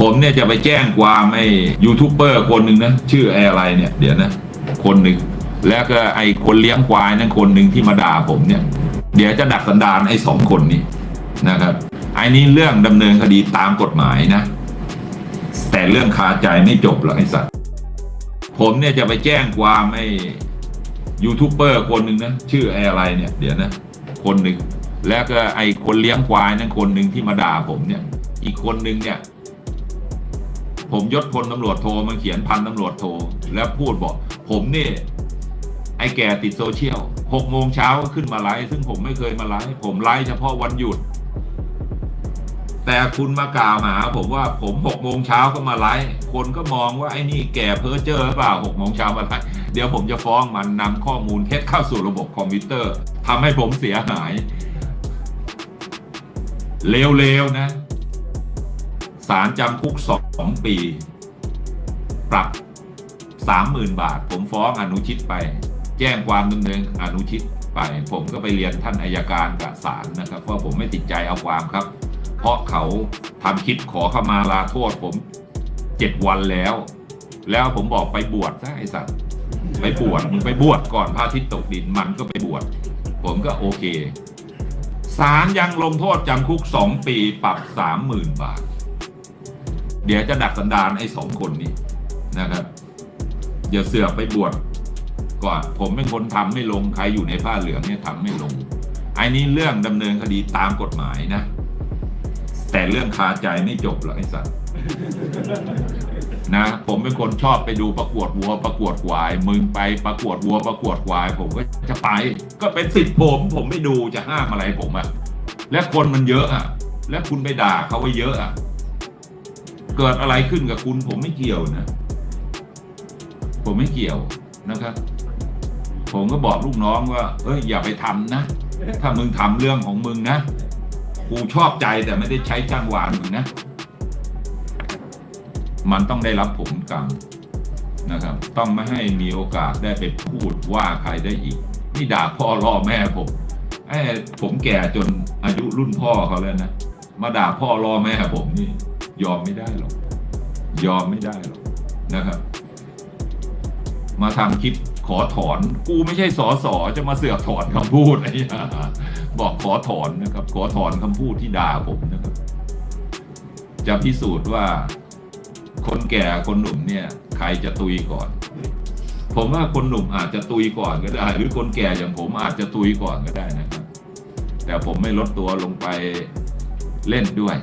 ผมเนี่ยจะไปแจ้งความไอ้ยูทูบเบอร์คนหนึ่งนะ ชื่อไอ้อะไรเนี่ย เดี๋ยวนะ คนหนึ่ง แล้วก็ไอ้คนเลี้ยงควายนั่นคนหนึ่งที่มาด่าผมเนี่ย เดี๋ยวจะดักสันดานไอ้สองคนนี้นะครับไอ้นี้เรื่องดำเนินคดีตามกฎหมายนะ แต่เรื่องคาใจไม่จบหรอกไอ้สัตว์ผมเนี่ยจะไปแจ้งความไอ้ยูทูบเบอร์คนหนึ่งนะ ชื่อไอ้อะไรเนี่ย เดี๋ยวนะ คนหนึ่ง แล้วก็ไอ้คนเลี้ยงควายนั่นคนหนึ่งที่มาด่าผมเนี่ย อีกคนหนึ่งเนี่ย ผมยศพลตำรวจโทรมาเขียนพันตำรวจโทรแล้วพูดบอก ผมนี่ไอ้แก่ติดโซเชียลหกโมงเช้าก็ขึ้นมาไลฟ์ซึ่งผมไม่เคยมาไลฟ์ผมไลฟ์เฉพาะวันหยุด แต่คุณมากล่าวหา ผมว่าผมหกโมงเช้าก็มาไลฟ์คนก็มองว่าไอ้นี่แก่เพ้อเจ้อหรือเปล่าหกโมงเช้ามาไลฟ์เดี๋ยวผมจะฟ้องมันนำข้อมูลเท็จเข้าสู่ระบบคอมพิวเตอร์ทำให้ผมเสียหายเร็วๆนะ สารจำคุกสองปี ปรับสามหมื่นบาท ผมฟ้องอนุชิตไป แจ้งความดำเนินอนุชิตไป ผมก็ไปเรียนท่านอายการกับศาลนะครับว่าผมไม่ติดใจเอาความครับ เพราะเขาทำคลิปขอเข้ามาลาโทษผมเจ็ดวันแล้ว แล้วผมบอกไปบวชซะไอ้สัตว์ไปบวชมึงไปบวชก่อนพระอาทิตย์ตกดินมันก็ไปบวชผมก็โอเคศาลยังลงโทษจำคุกสองปีปรับสามหมื่นบาท เดี๋ยวจะดักสันดานไอ้สองคนนี้นะครับอย่าเสือกไปบวชก่อนผมเป็นคนทำไม่ลงใครอยู่ในผ้าเหลืองเนี่ยทำไม่ลงไอ้นี้เรื่องดำเนินคดีตามกฎหมายนะ แต่เรื่องคาใจไม่จบหรอกไอ้สัตว์นะผมเป็นคนชอบไปดูประกวดวัว ประกวดควาย มึงไปประกวดวัว ประกวดควาย ผมก็จะไป ก็เป็นสิทธิ์ผม ผมไม่ดูจะห้ามอะไรผมอะและคนมันเยอะอะและคุณไปด่าเขาไว้เยอะอะ เกิดอะไรขึ้นกับคุณ ผมไม่เกี่ยวนะ ผมไม่เกี่ยวนะครับ ผมก็บอกลูกน้องว่า เอ้ยอย่าไปทำนะ ถ้ามึงทำเรื่องของมึงนะกูชอบใจแต่ไม่ได้ใช้จ้างวานมึงนะ มันต้องได้รับผลกรรมนะครับ ต้องไม่ให้มีโอกาสได้ไปพูดว่าใครได้อีกนี่ด่าพ่อล่อแม่ผมไอ้ผมแก่จนอายุรุ่นพ่อเขาแล้วนะ มาด่าพ่อล่อแม่ผมนี่ ยอมไม่ได้หรอก ยอมไม่ได้หรอกนะครับ มาทำคลิปขอถอน กูไม่ใช่สอสอจะมาเสือกถอนคำพูดไอ้ห่าบอกขอถอนนะครับ ขอถอนคำพูดที่ด่าผมนะครับ จะพิสูจน์ว่า คนแก่คนหนุ่มเนี่ย ใครจะตุยก่อน ผมว่าคนหนุ่มอาจจะตุยก่อนก็ได้ หรือคนแก่อย่างผมอาจจะตุยก่อนก็ได้นะครับ แต่ผมไม่ลดตัวลงไปเล่นด้วย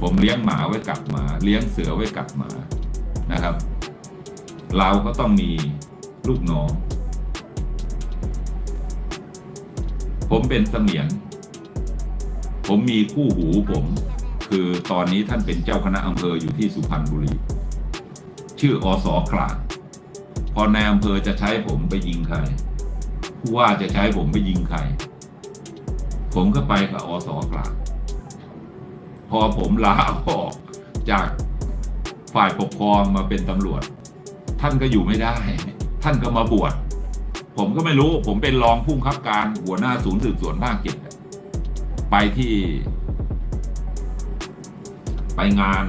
ผมเลี้ยงหมาไว้กัดหมา เลี้ยงเสือไว้กัดหมานะครับ เราก็ต้องมีลูกน้อง ผมเป็นเสมียน ผมมีคู่หูผม คือตอนนี้ท่านเป็นเจ้าคณะอำเภออยู่ที่สุพรรณบุรี ชื่ออสอกลางพอในายอำเภอจะใช้ผมไปยิงใครผู้ว่าจะใช้ผมไปยิงใคร ผมก็ไปกับอสอกลาง พอผมลาออกจากฝ่ายปกครองมาเป็นตำรวจ ท่านก็อยู่ไม่ได้ ท่านก็มาบวชผมก็ไม่รู้ ผมเป็นรองผู้บังคับการหัวหน้าศูนย์สืบสวนภาคเจ็ดไปที่ ไปงาน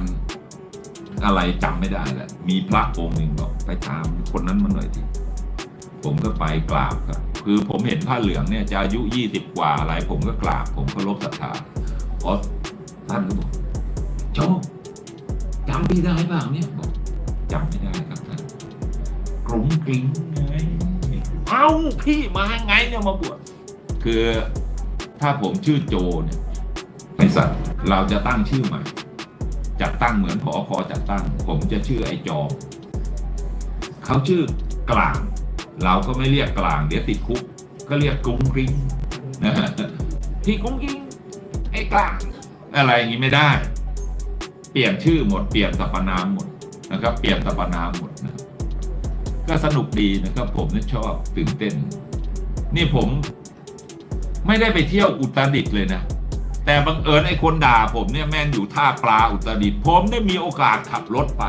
อะไรจำไม่ได้แหละ มีพระองค์หนึ่งบอกไปตามคนนั้นมาหน่อยทีผมก็ไปกราบครับคือผมเห็นผ้าเหลืองเนี่ยจะอายุยี่สิบกว่าอะไร ผมก็กราบ ผมเคารพศรัทธาเพราะ ท่านก็บอกโจจำพี่ได้เปล่าเนี่ยบอกจำไม่ได้ครับท่านกรุงกริ้งไงเอ้าพี่มาไงเนี่ยมาบวชคือถ้าผมชื่อโจเนี่ยไอสัตว์เราจะตั้งชื่อใหม่จัดตั้งเหมือนพอคอจัดตั้ง ผมจะชื่อไอ้จอมเขาชื่อกลาง เราก็ไม่เรียกกลาง เดี๋ยวติดคุก ก็เรียกกรุ้งกริ้งนะฮะพี่กรุ้งกริ้งไอ้กลาง อะไรอย่างนี้ไม่ได้ เปลี่ยนชื่อหมดเปลี่ยนสรรพนามหมดนะครับ เปลี่ยนสรรพนามหมดนะก็สนุกดีนะครับ ผมนี่ชอบตื่นเต้น นี่ผมไม่ได้ไปเที่ยวอุตรดิตถ์เลยนะแต่บังเอิญไอ้คนด่าผมเนี่ยแม่นอยู่ท่าปลาอุตรดิตถ์ผมได้มีโอกาสขับรถไป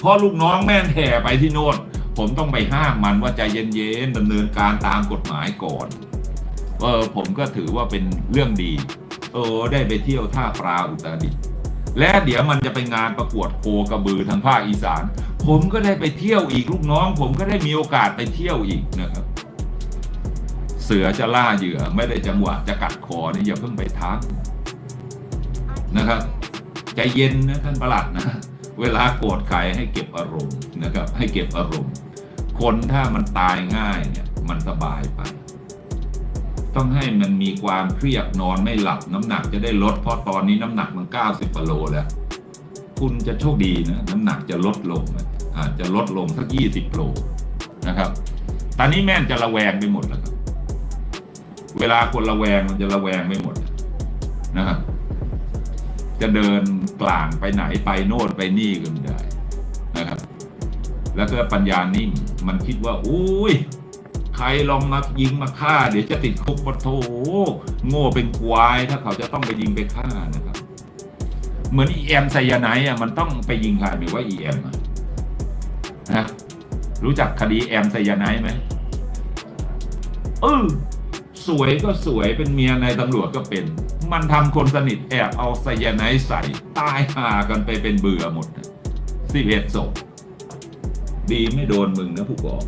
เพราะลูกน้องแม่นแห่ไปที่โน่นผมต้องไปห้ามมันว่าใจเย็นๆดำเนินการตามกฎหมายก่อน เออผมก็ถือว่าเป็นเรื่องดี เออได้ไปเที่ยวท่าปลาอุตรดิตถ์และเดี๋ยวมันจะไปงานประกวดโคกระบือทางภาคอีสาน ผมก็ได้ไปเที่ยวอีกลูกน้อง ผมก็ได้มีโอกาสไปเที่ยวอีกนะครับ เสือจะล่าเหยื่อไม่ได้จังหวะจะกัดคอนี่อย่าเพิ่งไปทักนะครับใจเย็นนะท่านประหลัดนะเวลาโกรธใครให้เก็บอารมณ์นะครับ ให้เก็บอารมณ์ คนถ้ามันตายง่ายเนี่ยมันสบ ต้องให้มันมีความเครียดนอนไม่หลับน้ำหนักจะได้ลดเพราะตอนนี้น้ำหนักมัน 90กิโลแล้ว คุณจะโชคดีนะน้ำหนักจะลดลงอาจจะลดลงสัก 20โลนะครับ ตอนนี้แม่นจะระแวงไปหมดแล้วครับเวลาคนระแวงมันจะระแวงไปหมดนะครับจะเดินกลางไปไหนไปโน่นไปนี่ก็ไม่ได้นะครับ แล้วก็ปัญญานิ่งมันคิดว่าอุ้ย ครลองมายิงมาฆ่า เดี๋ยวจะติดคุกปะโถโง่เป็นควายถ้าเขาจะต้องไปยิงไปฆ่านะครับ เหมือนอีแอมไซยาไนด์อะมันต้องไปยิงใครหรือว่าอีแอมนะรู้จักคดีแอมไซยาไนด์ไหมเออสวยก็สวยเป็นเมียนายตำรวจก็เป็น มันทำคนสนิทแอบเอาไซยาไนด์ใส่ตายหากันไปเป็นเบื่อหมดสิบเอ็ดศพดีไม่โดนมึงนะผู้กอง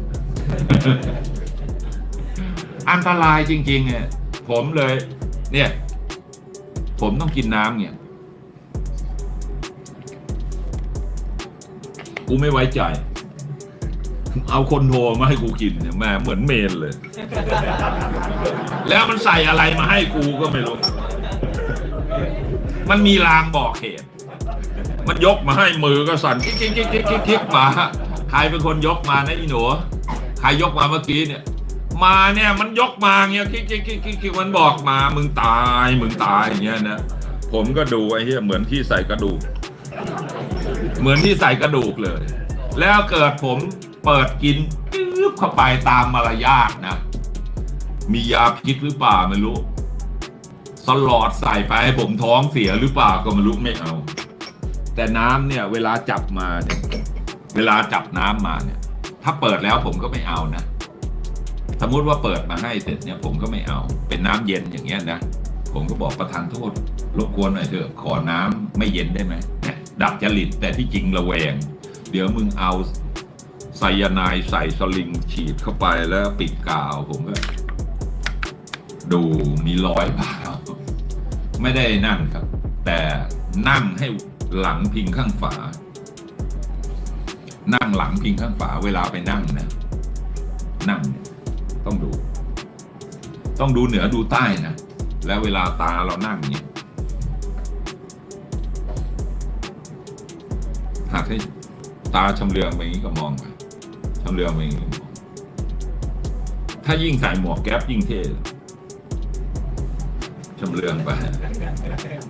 อันตรายจริงๆเนี่ยผมเลย เนี่ย ผมต้องกินน้ำเนี่ยกูไม่ไว้ใจ เอาคนโทรมาให้กูกินเนี่ยแม่เหมือนเมนเลย แล้วมันใส่อะไรมาให้กูก็ไม่รู้ มันมีรางบอกเหตุ มันยกมาให้มือก็สั่นคิกคิกคิกคิกคิกคิกมา ใครเป็นคนยกมานะอีหนู ใครยกมาเมื่อกี้เนี่ย มาเนี่ยมันยกมาเงี้ยคิกคิกคิกคิกคิกมันบอกมามึงตายมึงตายอย่างเงี้ยนะผมก็ดูไอ้เหี้ยเหมือนที่ใส่กระดูก เหมือนที่ใส่กระดูกเลย แล้วเกิดผมเปิดกินจึ๊บเข้าไปตามมารยาทนะ มียาพิษหรือเปล่าไม่รู้ สลอดใส่ไปให้ผมท้องเสียหรือเปล่าก็ไม่รู้ไม่เอา แต่น้ำเนี่ย เวลาจับมาเนี่ยเวลาจับน้ำมาเนี่ย ถ้าเปิดแล้วผมก็ไม่เอานะ สมมุติว่าเปิดมาให้เสร็จเนี่ยผมก็ไม่เอา เป็นน้ำเย็นอย่างเงี้ยนะ ผมก็บอกประธานโทษรบกวนหน่อยเถอะขอน้ำไม่เย็นได้ไหมดับจริตแต่ที่จริงระแวง เดี๋ยวมึงเอาไซยาไนด์ใส่สลิงฉีดเข้าไปแล้วปิดกาว ผมก็ดูมีร้อยเปล่าไม่ได้นั่นครับ แต่นั่งให้หลังพิงข้างฝา นั่งหลังพิงข้างฝาเวลาไปนั่งนะ นั่งเนี่ย ต้องดู ต้องดูเหนือดูใต้นะ แล้วเวลาตาเรานั่งเนี่ยหากให้ตาชำเลืองไปอย่างนี้ก็มองไปชำเลืองไปอย่างนี้มองถ้ายิ่งใส่หมวกแก๊ปยิ่งเท่ชำเลืองไป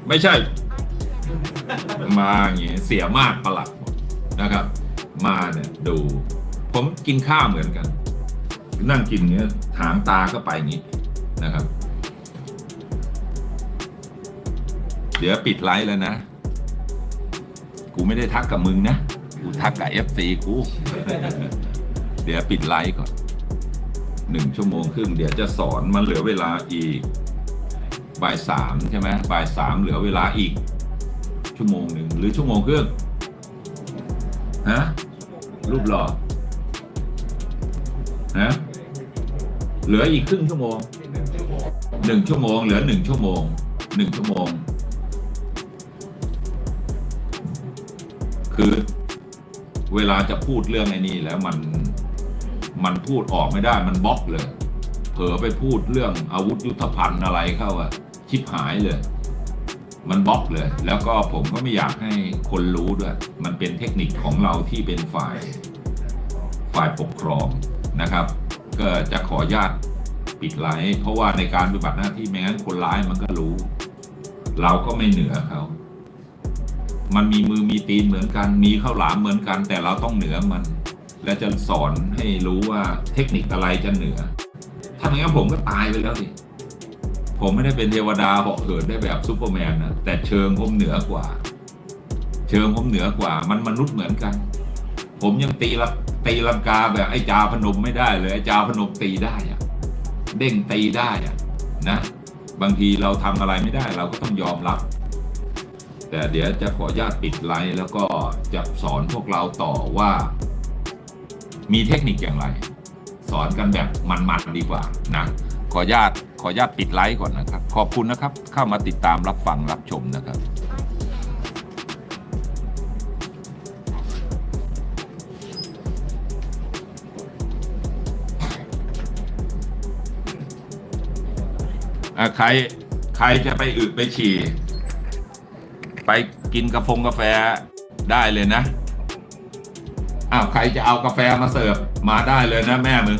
ไม่ใช่ มาอย่างนี้เสียมากประหลัดหมดนะครับ มาเนี่ยดู ผมกินข้าวเหมือนกัน นั่งกินเนี้ยถางตาก็ไปอย่างนี้นะครับ เดี๋ยวปิดไลฟ์แล้วนะ กูไม่ได้ทักกับมึงนะ กูทักกับเอฟซีกู เดี๋ยวปิดไลฟ์ก่อนหนึ่งชั่วโมงครึ่งเดี๋ยวจะสอนมันเหลือเวลาอีกบ่ายสามใช่ไหมบ่ายสามเหลือเวลาอีก ชั่วโมงหนึ่งหรือชั่วโมงครึ่งฮะรูปหล่อ ฮะเหลืออีกครึ่งชั่วโมงหนึ่งชั่วโมง เหลือหนึ่งชั่วโมงหนึ่งชั่วโมง คือเวลาจะพูดเรื่องไอ้นี่แล้วมันมันพูดออกไม่ได้มันบล็อกเลย เผลอไปพูดเรื่องอาวุธยุทธภัณฑ์อะไรเข้าอะชิบหายเลย มันบล็อกเลย แล้วก็ผมก็ไม่อยากให้คนรู้ด้วย มันเป็นเทคนิคของเราที่เป็นฝ่าย ฝ่ายปกครอง นะครับ ก็จะขออนุญาตปิดไลฟ์เพราะว่าในการปฏิบัติหน้าที่ไม่งั้นคนร้ายมันก็รู้ เราก็ไม่เหนือเขา มันมีมือมีตีนเหมือนกัน มีข้าวหลามเหมือนกัน แต่เราต้องเหนือมัน และจะสอนให้รู้ว่าเทคนิคอะไรจะเหนือ ถ้าไม่งั้นผมก็ตายไปแล้วสิผมไม่ได้เป็นเทวดาเหาะเหินได้แบบซูเปอร์แมนนะแต่เชิงผมเหนือกว่า เชิงผมเหนือกว่า มันมนุษย์เหมือนกัน ผมยังตีละ ตีลังกาแบบไอ้จาพนมไม่ได้เลยไอ้จาพนมตีได้อะเด้งตีได้อะนะ บางทีเราทำอะไรไม่ได้เราก็ต้องยอมรับ แต่เดี๋ยวจะขอญาตปิดไลฟ์แล้วก็จะสอนพวกเราต่อว่า มีเทคนิคอย่างไร สอนกันแบบมันๆดีกว่านะขอญาตขอญาตปิดไลฟ์ก่อนนะครับ ขอบคุณนะครับ เข้ามาติดตามรับฟังรับชมนะครับ อะใครใครจะไปอึไปฉี่ ไปกินกาแฟกาแฟได้เลยนะอ้าวใครจะเอากาแฟมาเสิร์ฟมาได้เลยนะแม่มึง